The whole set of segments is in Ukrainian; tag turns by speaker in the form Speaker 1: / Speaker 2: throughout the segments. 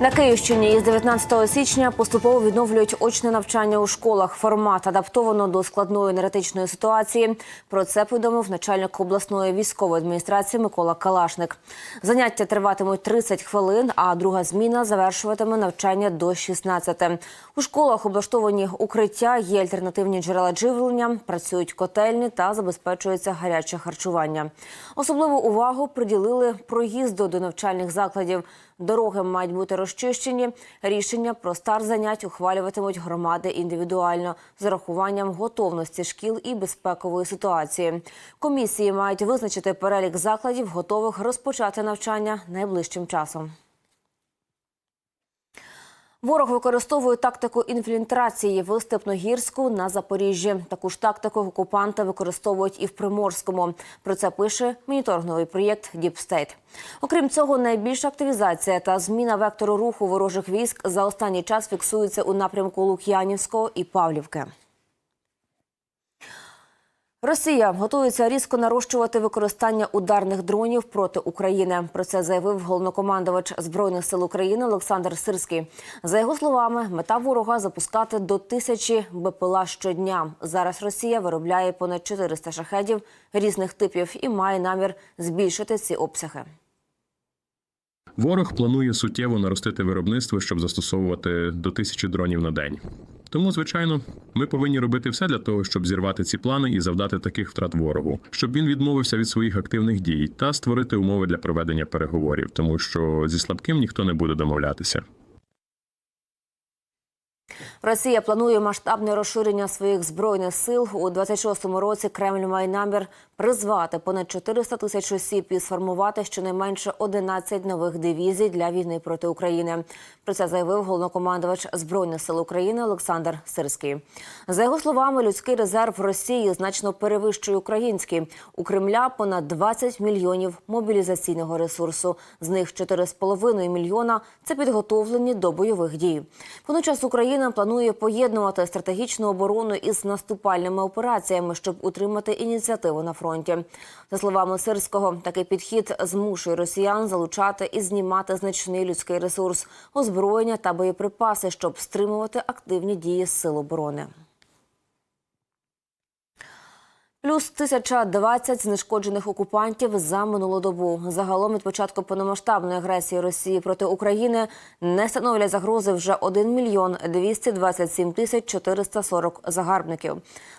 Speaker 1: На Київщині із 19 січня поступово відновлюють очне навчання у школах. Формат адаптовано до складної енергетичної ситуації. Про це повідомив начальник обласної військової адміністрації Микола Калашник. Заняття триватимуть 30 хвилин, а друга зміна завершуватиме навчання до 16. У школах облаштовані укриття, є альтернативні джерела живлення, працюють котельні та забезпечується гаряче харчування. Особливу увагу приділили проїзду до навчальних закладів. Дороги мають бути розчищені. Рішення про старт занять ухвалюватимуть громади індивідуально з урахуванням готовності шкіл і безпекової ситуації. Комісії мають визначити перелік закладів, готових розпочати навчання найближчим часом. Ворог використовує тактику інфільтрації в Степногірську на Запоріжжі. Таку ж тактику окупанти використовують і в Приморському. Про це пише моніторинговий проєкт Діпстейт. Окрім цього, найбільша активізація та зміна вектору руху ворожих військ за останній час фіксується у напрямку Лук'янівського і Павлівки. Росія готується різко нарощувати використання ударних дронів проти України. Про це заявив головнокомандувач збройних сил України Олександр Сирський. За його словами, мета ворога запускати до тисячі БПЛА щодня. Зараз Росія виробляє понад 400 шахедів різних типів і має намір збільшити ці обсяги.
Speaker 2: Ворог планує суттєво наростити виробництво, щоб застосовувати до тисячі дронів на день. Тому, звичайно, ми повинні робити все для того, щоб зірвати ці плани і завдати таких втрат ворогу, щоб він відмовився від своїх активних дій та створити умови для проведення переговорів, тому що зі слабким ніхто не буде домовлятися.
Speaker 1: Росія планує масштабне розширення своїх збройних сил у 26-му році. Кремль має намір призвати понад 400 тисяч осіб і сформувати щонайменше 11 нових дивізій для війни проти України. Про це заявив головнокомандувач збройних сил України Олександр Сирський. За його словами, людський резерв Росії значно перевищує український. У Кремля понад 20 мільйонів мобілізаційного ресурсу. З них 4,5 мільйона це підготовлені до бойових дій. Водночас Україна планує поєднувати стратегічну оборону із наступальними операціями, щоб утримати ініціативу на фронті. За словами Сирського, такий підхід змушує росіян залучати і знімати значний людський ресурс, озброєння та боєприпаси, щоб стримувати активні дії сил оборони. Плюс 1020 знешкоджених окупантів за минулу добу. Загалом від початку повномасштабної агресії Росії проти України не становлять загрози вже 1 мільйон 227 тисяч 440 загарбників.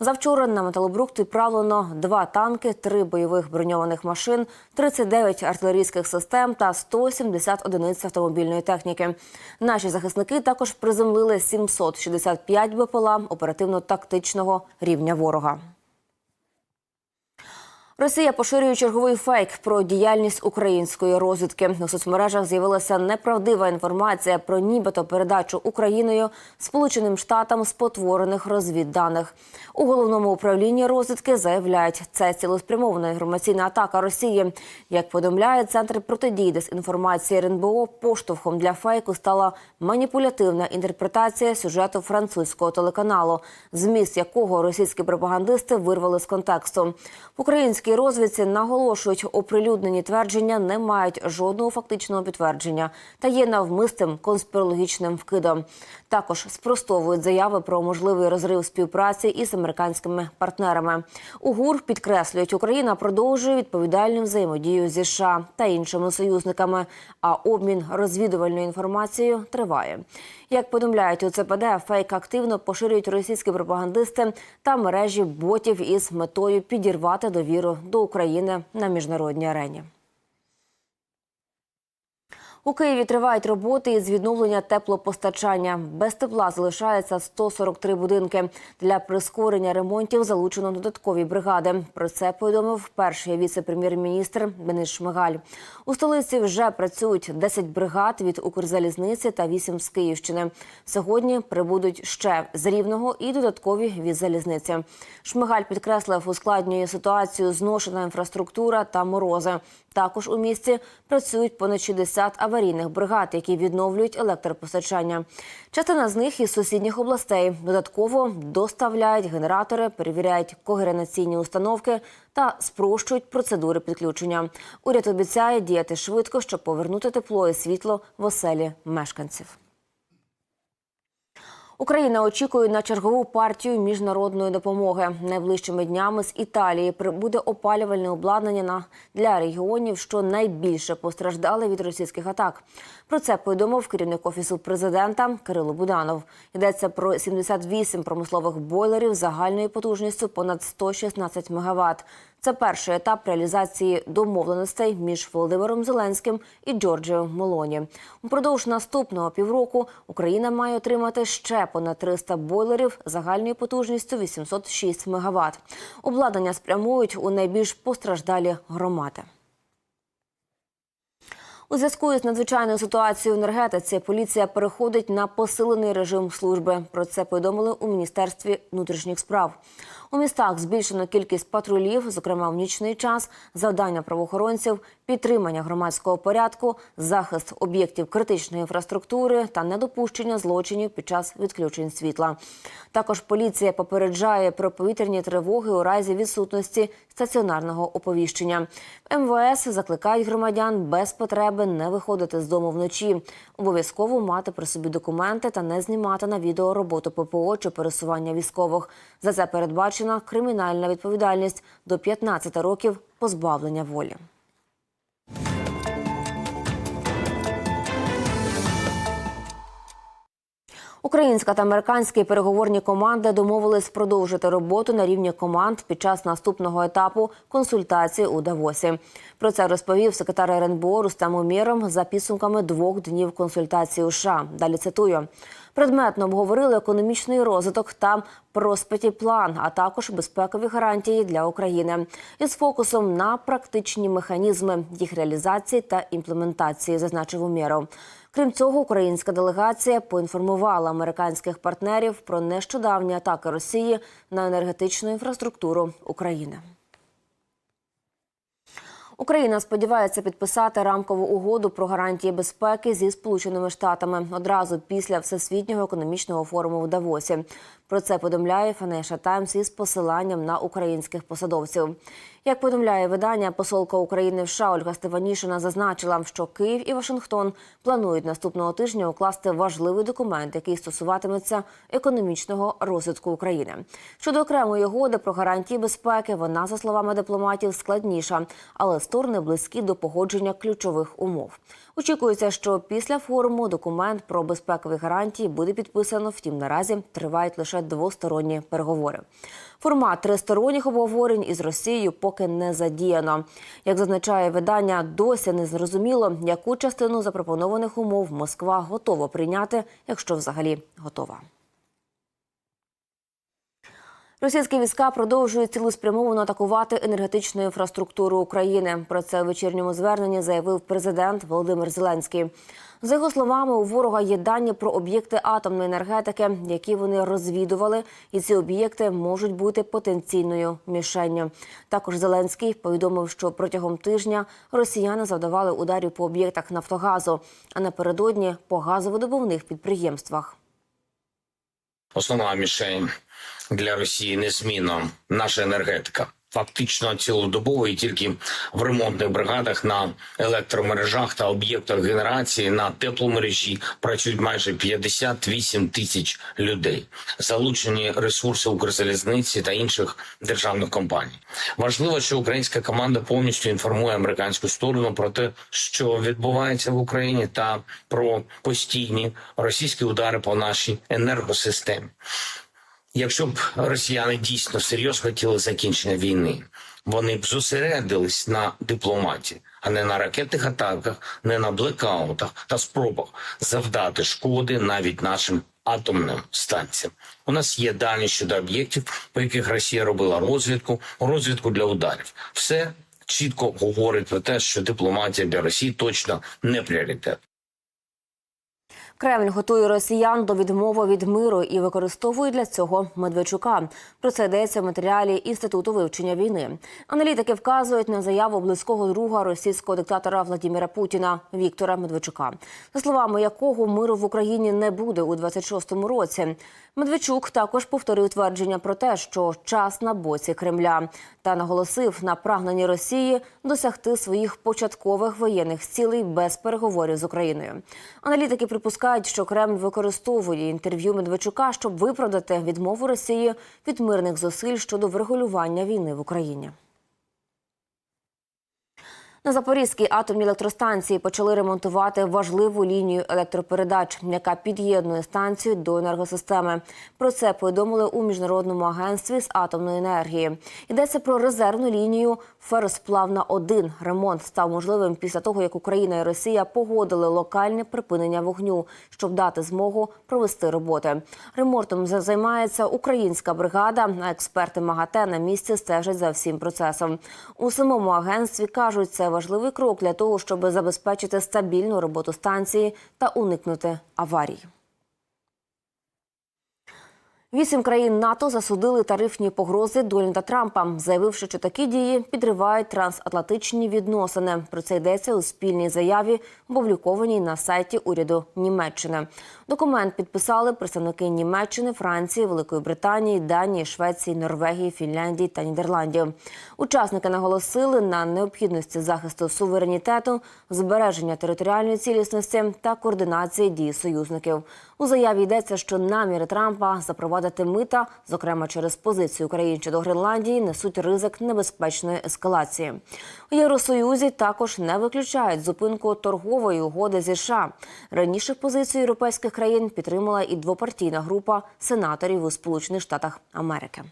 Speaker 1: Завчора на металобрухт відправлено два танки, три бойових броньованих машин, 39 артилерійських систем та 170 одиниць автомобільної техніки. Наші захисники також приземлили 765 БПЛА оперативно-тактичного рівня ворога. Росія поширює черговий фейк про діяльність української розвідки. У соцмережах з'явилася неправдива інформація про нібито передачу Україною Сполученим Штатам спотворених розвідданих. У головному управлінні розвідки заявляють, це цілеспрямована інформаційна атака Росії. Як повідомляє центр протидії дезінформації РНБО, поштовхом для фейку стала маніпулятивна інтерпретація сюжету французького телеканалу, зміст якого російські пропагандисти вирвали з контексту. В українській розвідці наголошують, оприлюднені твердження не мають жодного фактичного підтвердження та є навмистим конспірологічним вкидом. Також спростовують заяви про можливий розрив співпраці із американськими партнерами. У ГУР підкреслюють, Україна продовжує відповідальну взаємодію зі США та іншими союзниками. А обмін розвідувальною інформацією триває. Як повідомляють у ЦПД, фейк активно поширюють російські пропагандисти та мережі ботів із метою підірвати довіру до України на міжнародній арені. У Києві тривають роботи із відновлення теплопостачання. Без тепла залишається 143 будинки. Для прискорення ремонтів залучено додаткові бригади. Про це повідомив перший віце-прем'єр-міністр Денис Шмигаль. У столиці вже працюють 10 бригад від Укрзалізниці та 8 з Київщини. Сьогодні прибудуть ще з Рівного і додаткові від залізниці. Шмигаль підкреслив, ускладнює ситуацію зношена інфраструктура та морози. Також у місті працюють понад 60 аварійних бригад, які відновлюють електропостачання. Частина з них із сусідніх областей додатково доставляють генератори, перевіряють когеренаційні установки та спрощують процедури підключення. Уряд обіцяє діяти швидко, щоб повернути тепло і світло в оселі мешканців. Україна очікує на чергову партію міжнародної допомоги. Найближчими днями з Італії прибуде опалювальне обладнання на для регіонів, що найбільше постраждали від російських атак. Про це повідомив керівник офісу президента Кирило Буданов. Йдеться про 78 промислових бойлерів загальною потужністю понад 116 МВт. Це перший етап реалізації домовленостей між Володимиром Зеленським і Джорджіо Молоні. Упродовж наступного півроку Україна має отримати ще понад 300 бойлерів загальною потужністю 806 МВт. Обладнання спрямують у найбільш постраждалі громади. У зв'язку з надзвичайною ситуацією в енергетиці поліція переходить на посилений режим служби. Про це повідомили у міністерстві внутрішніх справ. У містах збільшено кількість патрулів, зокрема в нічний час, завдання правоохоронців, підтримання громадського порядку, захист об'єктів критичної інфраструктури та недопущення злочинів під час відключень світла. Також поліція попереджає про повітряні тривоги у разі відсутності стаціонарного оповіщення. МВС закликають громадян без потреби не виходити з дому вночі. Обов'язково мати при собі документи та не знімати на відео роботу ППО чи пересування військових. За це передбачена кримінальна відповідальність до 15 років позбавлення волі. Українська та американські переговорні команди домовились продовжити роботу на рівні команд під час наступного етапу консультацій у Давосі. Про це розповів секретар РНБО Рустем Умєров за підсумками двох днів консультацій у США. Далі цитую. Предметно обговорили економічний розвиток та проспеті план, а також безпекові гарантії для України із фокусом на практичні механізми їх реалізації та імплементації, зазначив Умєров. Крім цього, українська делегація поінформувала американських партнерів про нещодавні атаки Росії на енергетичну інфраструктуру України. Україна сподівається підписати рамкову угоду про гарантії безпеки зі Сполученими Штатами одразу після всесвітнього економічного форуму в Давосі. Про це повідомляє Financial Times із посиланням на українських посадовців. Як повідомляє видання, посолка України в США Ольга Стефанішина зазначила, що Київ і Вашингтон планують наступного тижня укласти важливий документ, який стосуватиметься економічного розвитку України. Щодо окремої угоди про гарантії безпеки, вона, за словами дипломатів, складніша, але сторони близькі до погодження ключових умов. Очікується, що після форуму документ про безпекові гарантії буде підписано. Втім, наразі тривають лише двосторонні переговори. Формат тристоронніх обговорень із Росією поки не задіяно. Як зазначає видання, досі не зрозуміло, яку частину запропонованих умов Москва готова прийняти, якщо взагалі готова. Російські війська продовжують цілеспрямовано атакувати енергетичну інфраструктуру України. Про це у вечірньому зверненні заявив президент Володимир Зеленський. За його словами, у ворога є дані про об'єкти атомної енергетики, які вони розвідували, і ці об'єкти можуть бути потенційною мішенню. Також Зеленський повідомив, що протягом тижня росіяни завдавали ударів по об'єктах Нафтогазу, а напередодні по газовидобувних підприємствах.
Speaker 3: Основна мішень для Росії незмінно наша енергетика. Фактично цілодобово і тільки в ремонтних бригадах на електромережах та об'єктах генерації на тепломережі працюють майже 58 тисяч людей. Залучені ресурси Укрзалізниці та інших державних компаній. Важливо, що українська команда повністю інформує американську сторону про те, що відбувається в Україні, та про постійні російські удари по нашій енергосистемі. Якщо б росіяни дійсно серйозно хотіли закінчення війни, вони б зосередились на дипломатії, а не на ракетних атаках, не на блекаутах та спробах завдати шкоди навіть нашим атомним станціям. У нас є дані щодо об'єктів, по яких Росія робила розвідку, розвідку для ударів. Все чітко говорить про те, що дипломатія для Росії точно не пріоритет.
Speaker 1: Кремль готує росіян до відмови від миру і використовує для цього Медведчука. Про це йдеться в матеріалі інституту вивчення війни. Аналітики вказують на заяву близького друга російського диктатора Владимира Путіна Віктора Медведчука, за словами якого миру в Україні не буде у 26-му році. Медведчук також повторив твердження про те, що час на боці Кремля, та наголосив на прагненні Росії досягти своїх початкових воєнних цілей без переговорів з Україною. Аналітики припускають, що Кремль використовує інтерв'ю Медведчука, щоб виправдати відмову Росії від мирних зусиль щодо врегулювання війни в Україні. На Запорізькій атомній електростанції почали ремонтувати важливу лінію електропередач, яка під'єднує станцію до енергосистеми. Про це повідомили у міжнародному агентстві з атомної енергії. Йдеться про резервну лінію Феросплавна 1 Ремонт став можливим після того, як Україна і Росія погодили локальне припинення вогню, щоб дати змогу провести роботи. Ремонтом за- займається українська бригада. А експерти МАГАТЕ на місці стежать за всім процесом. У самому агентстві кажуть, це важливий крок для того, щоб забезпечити стабільну роботу станції та уникнути аварій. Вісім країн НАТО засудили тарифні погрози Дональда Трампа, заявивши, що такі дії підривають трансатлантичні відносини. Про це йдеться у спільній заяві, опублікованій на сайті уряду Німеччини. Документ підписали представники Німеччини, Франції, Великої Британії, Данії, Швеції, Норвегії, Фінляндії та Нідерландів. Учасники наголосили на необхідності захисту суверенітету, збереження територіальної цілісності та координації дій союзників. У заяві йдеться, що наміри Трампа запровадити мита, зокрема через позицію України щодо Гренландії, несуть ризик небезпечної ескалації. У Євросоюзі також не виключають зупинку торгової угоди зі США. Раніше позицію європейських країн підтримала і двопартійна група сенаторів у Сполучених Штатах Америки.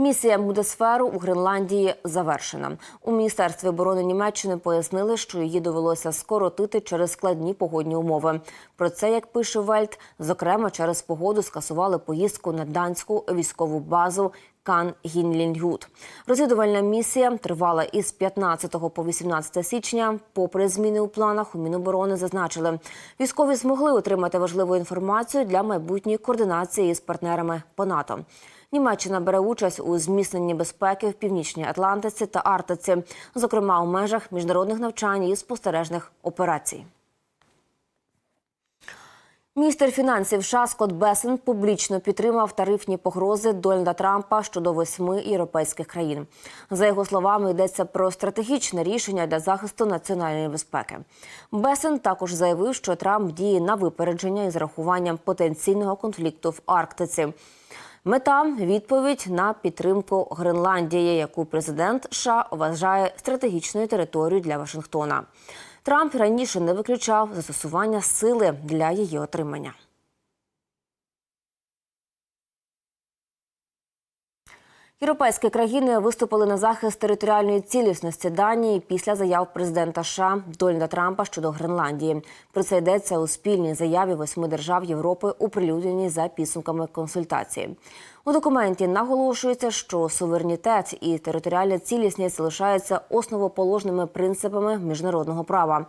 Speaker 1: Місія Мудесферу у Гренландії завершена. У міністерстві оборони Німеччини пояснили, що її довелося скоротити через складні погодні умови. Про це, як пише Вельт, зокрема через погоду скасували поїздку на данську військову базу. Кан Гінлінгют. Розвідувальна місія тривала із 15 по 18 січня. Попри зміни у планах, у Міноборони зазначили, військові змогли отримати важливу інформацію для майбутньої координації з партнерами по НАТО. Німеччина бере участь у зміцненні безпеки в північній Атлантиці та Арктиці, зокрема у межах міжнародних навчань і спостережних операцій. Міністр фінансів США Скотт Бесен публічно підтримав тарифні погрози Дональда Трампа щодо восьми європейських країн. За його словами, йдеться про стратегічне рішення для захисту національної безпеки. Бесен також заявив, що Трамп діє на випередження із рахуванням потенційного конфлікту в Арктиці. Мета відповідь на підтримку Гренландії, яку президент США вважає стратегічною територією для Вашингтона. Трамп раніше не виключав застосування сили для її отримання. Європейські країни виступили на захист територіальної цілісності Данії після заяв президента США Дональда Трампа щодо Гренландії. Про це йдеться у спільній заяві восьми держав Європи, оприлюдненій за підсумками консультації. У документі наголошується, що суверенітет і територіальна цілісність залишаються основоположними принципами міжнародного права.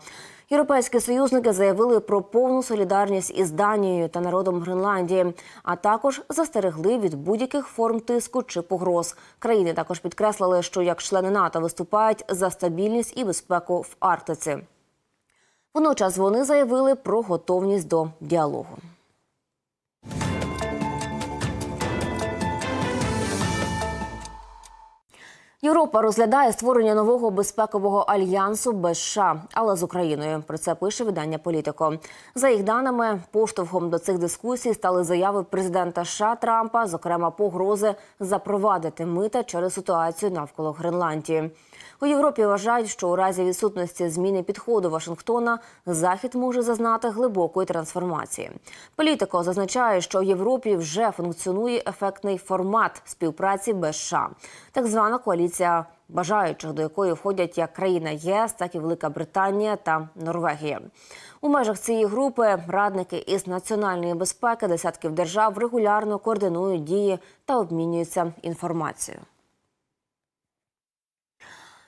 Speaker 1: Європейські союзники заявили про повну солідарність із Данією та народом Гренландії, а також застерегли від будь-яких форм тиску чи погроз. Країни також підкреслили, що як члени НАТО виступають за стабільність і безпеку в Арктиці. Водночас вони заявили про готовність до діалогу. Європа розглядає створення нового безпекового альянсу без США, але з Україною. Про це пише видання Політико. За їх даними, поштовхом до цих дискусій стали заяви президента США Трампа, зокрема погрози запровадити мита через ситуацію навколо Гренландії. У Європі вважають, що у разі відсутності зміни підходу Вашингтона захід може зазнати глибокої трансформації. Політико зазначає, що в Європі вже функціонує ефектний формат співпраці без США, так звана коаліція бажаючих, до якої входять як країна ЄС, так і Велика Британія та Норвегія. У межах цієї групи радники із національної безпеки десятків держав регулярно координують дії та обмінюються інформацією.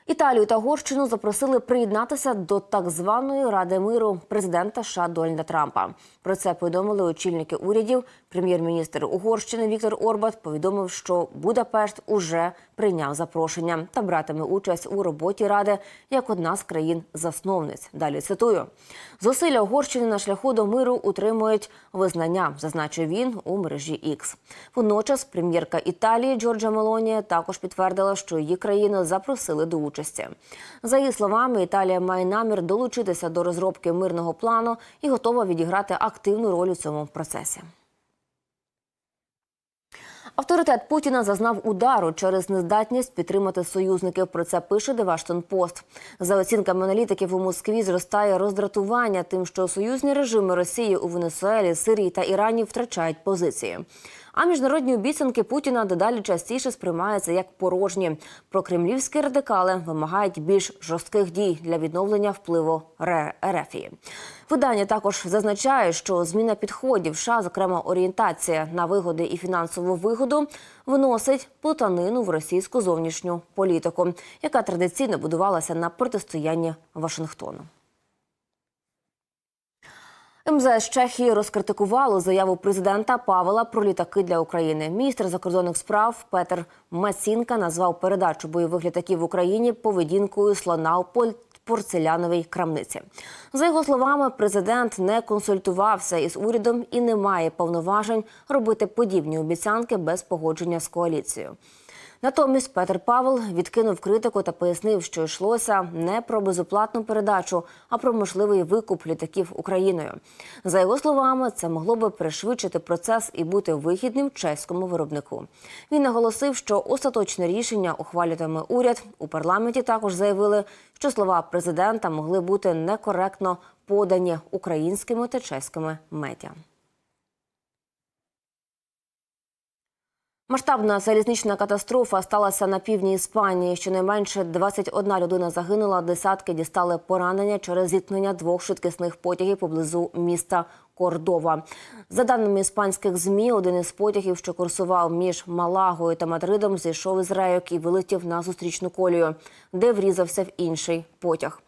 Speaker 1: Італію та Угорщину запросили приєднатися до так званої Ради миру президента США Дональда Трампа. Про це повідомили очільники урядів. Прем'єр-міністр Угорщини Віктор Орбат повідомив, що Будапешт уже прийняв запрошення та братиме участь у роботі ради як одна з країн-засновниць. Далі цитую: зусилля Угорщини на шляху до миру утримують визнання, зазначив він у мережі X. Водночас прем'єрка Італії Джорджа Мелонія також підтвердила, що її країну запросили до участі. За її словами, Італія має намір долучитися до розробки мирного плану і готова відіграти активну роль у цьому процесі. Авторитет Путіна зазнав удару через нездатність підтримати союзників. Про це пише The Post. За оцінками аналітиків у Москві зростає роздратування тим, що союзні режими Росії у Венесуелі, Сирії та Ірані втрачають позиції. А міжнародні обіцянки Путіна дедалі частіше сприймаються як порожні. Прокремлівські радикали вимагають більш жорстких дій для відновлення впливу Ре- Видання також зазначає, що зміна підходів США, зокрема орієнтація на вигоди і фінансову вигоду, вносить плутанину в російську зовнішню політику, яка традиційно будувалася на протистоянні Вашингтону. МЗС Чехії розкритикувало заяву президента Павла про літаки для України. Міністр закордонних справ Петер Мацінка назвав передачу бойових літаків в Україні поведінкою слона у порцеляновій крамниці. За його словами, президент не консультувався із урядом і не має повноважень робити подібні обіцянки без погодження з коаліцією. Натомість Петр Павел відкинув критику та пояснив, що йшлося не про безоплатну передачу, а про можливий викуп літаків Україною. За його словами, це могло би пришвидшити процес і бути вигідним чеському виробнику. Він наголосив, що остаточне рішення ухвалюватиме уряд. У парламенті також заявили, що слова президента могли бути некоректно подані українськими та чеськими медіа. Масштабна залізнична катастрофа сталася на півдні Іспанії. Щонайменше 21 людина загинула, десятки дістали поранення через зіткнення двох швидкісних потягів поблизу міста Кордова. За даними іспанських змі, один із потягів, що курсував між Малагою та Мадридом, зійшов із рейок і вилетів на зустрічну колію, де врізався в інший потяг.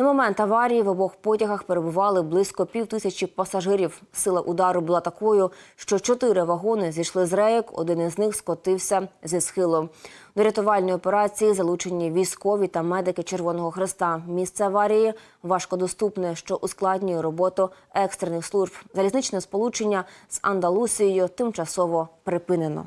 Speaker 1: На момент аварії в обох потягах перебували близько пів тисячі пасажирів. Сила удару була такою, що чотири вагони зійшли з рейок, один із них скотився зі схилу. До рятувальної операції залучені військові та медики Червоного Хреста. Місце аварії важкодоступне, що ускладнює роботу екстрених служб. Залізничне сполучення з Андалусією тимчасово припинено.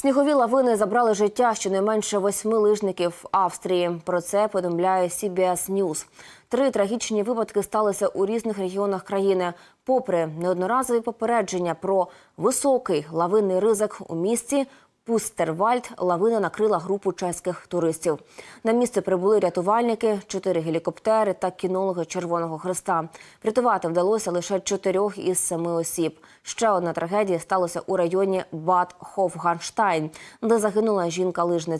Speaker 1: Снігові лавини забрали життя щонайменше восьми лижників Австрії. Про це повідомляє CBS News. Три трагічні випадки сталися у різних регіонах країни. Попри неодноразові попередження про високий лавинний ризик у місті. Пустервальд лавина накрила групу чеських туристів. На місце прибули рятувальники, чотири гелікоптери та кінологи Червоного Хреста. Врятувати вдалося лише чотирьох із семи осіб. Ще одна трагедія сталася у районі Бад Хофганштайн, де загинула жінка-лижниця.